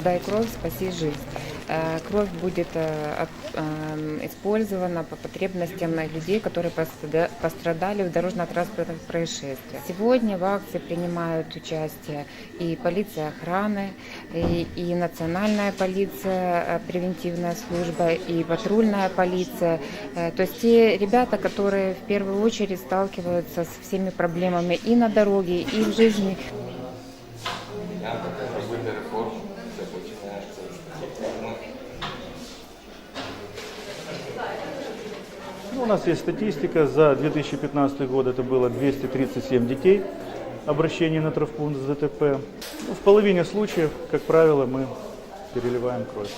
«Сдай кровь, спаси жизнь». Э, Кровь будет э, эм, использована по потребностям людей, которые пострадали в дорожно-транспортных происшествиях. Сегодня в акции принимают участие и полиция охраны, и, и национальная полиция, э, превентивная служба, и патрульная полиция. Э, То есть те ребята, которые в первую очередь сталкиваются с всеми проблемами и на дороге, и в жизни. Ну, у нас есть статистика. За 2015 год это было 237 детей обращений на травмпункт с ДТП. Ну, в половине случаев, как правило, мы переливаем кровь.